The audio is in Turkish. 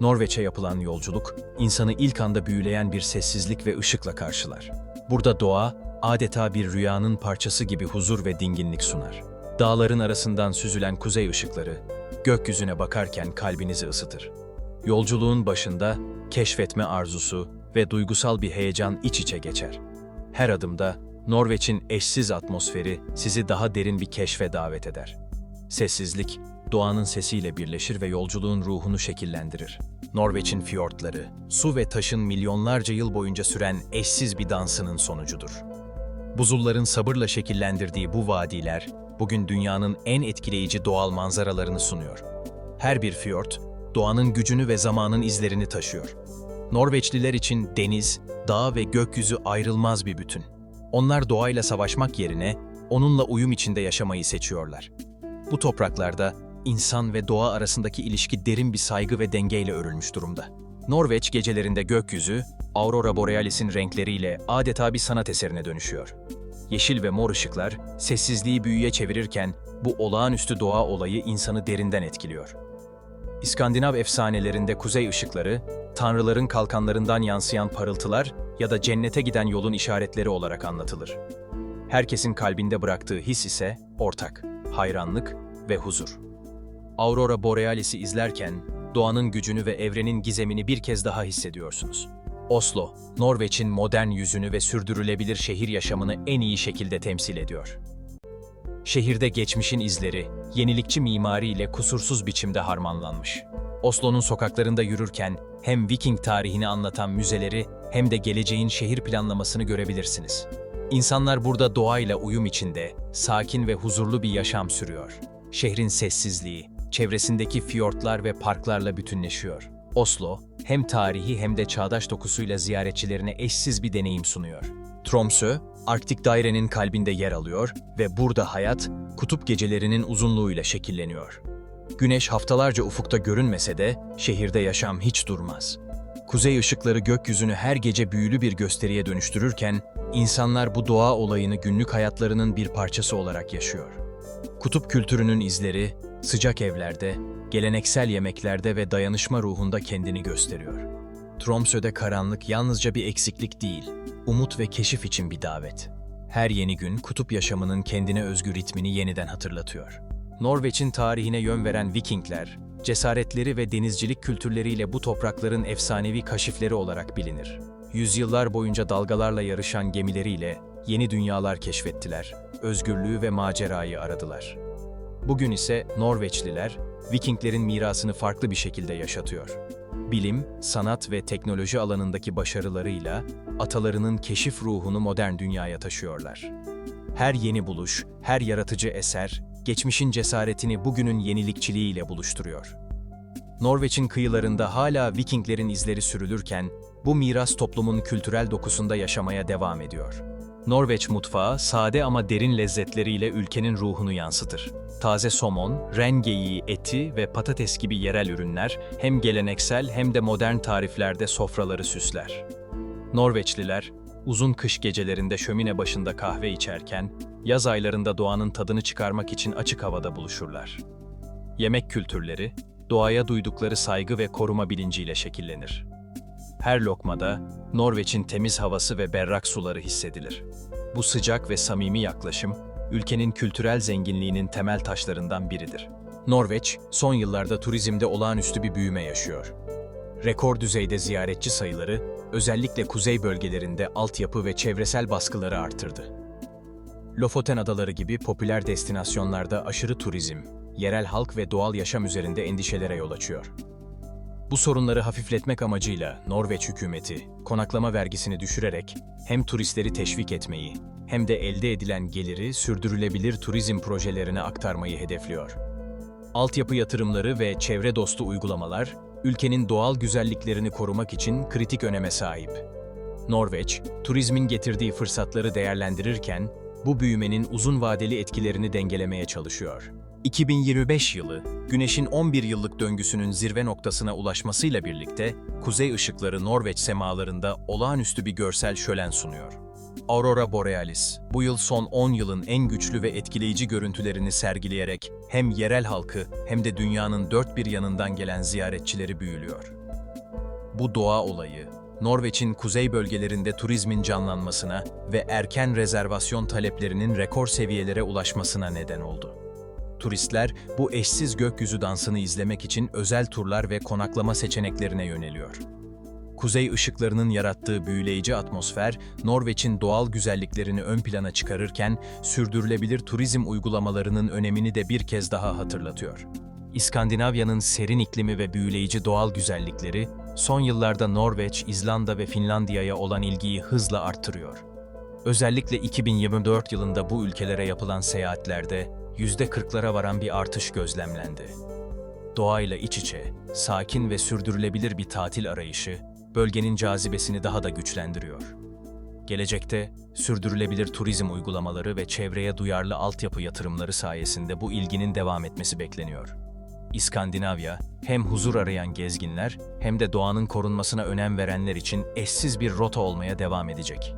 Norveç'e yapılan yolculuk, insanı ilk anda büyüleyen bir sessizlik ve ışıkla karşılar. Burada doğa, adeta bir rüyanın parçası gibi huzur ve dinginlik sunar. Dağların arasından süzülen kuzey ışıkları, gökyüzüne bakarken kalbinizi ısıtır. Yolculuğun başında keşfetme arzusu ve duygusal bir heyecan iç içe geçer. Her adımda Norveç'in eşsiz atmosferi sizi daha derin bir keşfe davet eder. Sessizlik, doğanın sesiyle birleşir ve yolculuğun ruhunu şekillendirir. Norveç'in fiyortları, su ve taşın milyonlarca yıl boyunca süren eşsiz bir dansının sonucudur. Buzulların sabırla şekillendirdiği bu vadiler, bugün dünyanın en etkileyici doğal manzaralarını sunuyor. Her bir fiyort, doğanın gücünü ve zamanın izlerini taşıyor. Norveçliler için deniz, dağ ve gökyüzü ayrılmaz bir bütün. Onlar doğayla savaşmak yerine onunla uyum içinde yaşamayı seçiyorlar. Bu topraklarda insan ve doğa arasındaki ilişki derin bir saygı ve dengeyle örülmüş durumda. Norveç gecelerinde gökyüzü, Aurora Borealis'in renkleriyle adeta bir sanat eserine dönüşüyor. Yeşil ve mor ışıklar sessizliği büyüye çevirirken bu olağanüstü doğa olayı insanı derinden etkiliyor. İskandinav efsanelerinde kuzey ışıkları, tanrıların kalkanlarından yansıyan parıltılar ya da cennete giden yolun işaretleri olarak anlatılır. Herkesin kalbinde bıraktığı his ise ortak, hayranlık ve huzur. Aurora Borealis'i izlerken doğanın gücünü ve evrenin gizemini bir kez daha hissediyorsunuz. Oslo, Norveç'in modern yüzünü ve sürdürülebilir şehir yaşamını en iyi şekilde temsil ediyor. Şehirde geçmişin izleri, yenilikçi mimariyle kusursuz biçimde harmanlanmış. Oslo'nun sokaklarında yürürken hem Viking tarihini anlatan müzeleri hem de geleceğin şehir planlamasını görebilirsiniz. İnsanlar burada doğayla uyum içinde, sakin ve huzurlu bir yaşam sürüyor. Şehrin sessizliği, çevresindeki fiyortlar ve parklarla bütünleşiyor. Oslo, hem tarihi hem de çağdaş dokusuyla ziyaretçilerine eşsiz bir deneyim sunuyor. Tromsø, Arktik dairenin kalbinde yer alıyor ve burada hayat, kutup gecelerinin uzunluğuyla şekilleniyor. Güneş haftalarca ufukta görünmese de şehirde yaşam hiç durmaz. Kuzey ışıkları gökyüzünü her gece büyülü bir gösteriye dönüştürürken, insanlar bu doğa olayını günlük hayatlarının bir parçası olarak yaşıyor. Kutup kültürünün izleri, sıcak evlerde, geleneksel yemeklerde ve dayanışma ruhunda kendini gösteriyor. Tromsø'de karanlık yalnızca bir eksiklik değil, umut ve keşif için bir davet. Her yeni gün kutup yaşamının kendine özgü ritmini yeniden hatırlatıyor. Norveç'in tarihine yön veren Vikingler, cesaretleri ve denizcilik kültürleriyle bu toprakların efsanevi kaşifleri olarak bilinir. Yüzyıllar boyunca dalgalarla yarışan gemileriyle yeni dünyalar keşfettiler, özgürlüğü ve macerayı aradılar. Bugün ise Norveçliler, Vikinglerin mirasını farklı bir şekilde yaşatıyor. Bilim, sanat ve teknoloji alanındaki başarılarıyla atalarının keşif ruhunu modern dünyaya taşıyorlar. Her yeni buluş, her yaratıcı eser, geçmişin cesaretini bugünün yenilikçiliğiyle buluşturuyor. Norveç'in kıyılarında hala Vikinglerin izleri sürülürken, bu miras toplumun kültürel dokusunda yaşamaya devam ediyor. Norveç mutfağı sade ama derin lezzetleriyle ülkenin ruhunu yansıtır. Taze somon, ren geyiği eti ve patates gibi yerel ürünler hem geleneksel hem de modern tariflerde sofraları süsler. Norveçliler, uzun kış gecelerinde şömine başında kahve içerken, yaz aylarında doğanın tadını çıkarmak için açık havada buluşurlar. Yemek kültürleri, doğaya duydukları saygı ve koruma bilinciyle şekillenir. Her lokmada Norveç'in temiz havası ve berrak suları hissedilir. Bu sıcak ve samimi yaklaşım, ülkenin kültürel zenginliğinin temel taşlarından biridir. Norveç, son yıllarda turizmde olağanüstü bir büyüme yaşıyor. Rekor düzeyde ziyaretçi sayıları, özellikle kuzey bölgelerinde altyapı ve çevresel baskıları artırdı. Lofoten adaları gibi popüler destinasyonlarda aşırı turizm, yerel halk ve doğal yaşam üzerinde endişelere yol açıyor. Bu sorunları hafifletmek amacıyla Norveç hükümeti konaklama vergisini düşürerek hem turistleri teşvik etmeyi hem de elde edilen geliri sürdürülebilir turizm projelerine aktarmayı hedefliyor. Altyapı yatırımları ve çevre dostu uygulamalar ülkenin doğal güzelliklerini korumak için kritik öneme sahip. Norveç, turizmin getirdiği fırsatları değerlendirirken bu büyümenin uzun vadeli etkilerini dengelemeye çalışıyor. 2025 yılı, Güneş'in 11 yıllık döngüsünün zirve noktasına ulaşmasıyla birlikte, kuzey ışıkları Norveç semalarında olağanüstü bir görsel şölen sunuyor. Aurora Borealis, bu yıl son 10 yılın en güçlü ve etkileyici görüntülerini sergileyerek hem yerel halkı hem de dünyanın dört bir yanından gelen ziyaretçileri büyülüyor. Bu doğa olayı, Norveç'in kuzey bölgelerinde turizmin canlanmasına ve erken rezervasyon taleplerinin rekor seviyelere ulaşmasına neden oldu. Turistler bu eşsiz gökyüzü dansını izlemek için özel turlar ve konaklama seçeneklerine yöneliyor. Kuzey ışıklarının yarattığı büyüleyici atmosfer, Norveç'in doğal güzelliklerini ön plana çıkarırken, sürdürülebilir turizm uygulamalarının önemini de bir kez daha hatırlatıyor. İskandinavya'nın serin iklimi ve büyüleyici doğal güzellikleri, son yıllarda Norveç, İzlanda ve Finlandiya'ya olan ilgiyi hızla arttırıyor. Özellikle 2024 yılında bu ülkelere yapılan seyahatlerde %40'lara varan bir artış gözlemlendi. Doğayla iç içe, sakin ve sürdürülebilir bir tatil arayışı, bölgenin cazibesini daha da güçlendiriyor. Gelecekte, sürdürülebilir turizm uygulamaları ve çevreye duyarlı altyapı yatırımları sayesinde bu ilginin devam etmesi bekleniyor. İskandinavya, hem huzur arayan gezginler hem de doğanın korunmasına önem verenler için eşsiz bir rota olmaya devam edecek.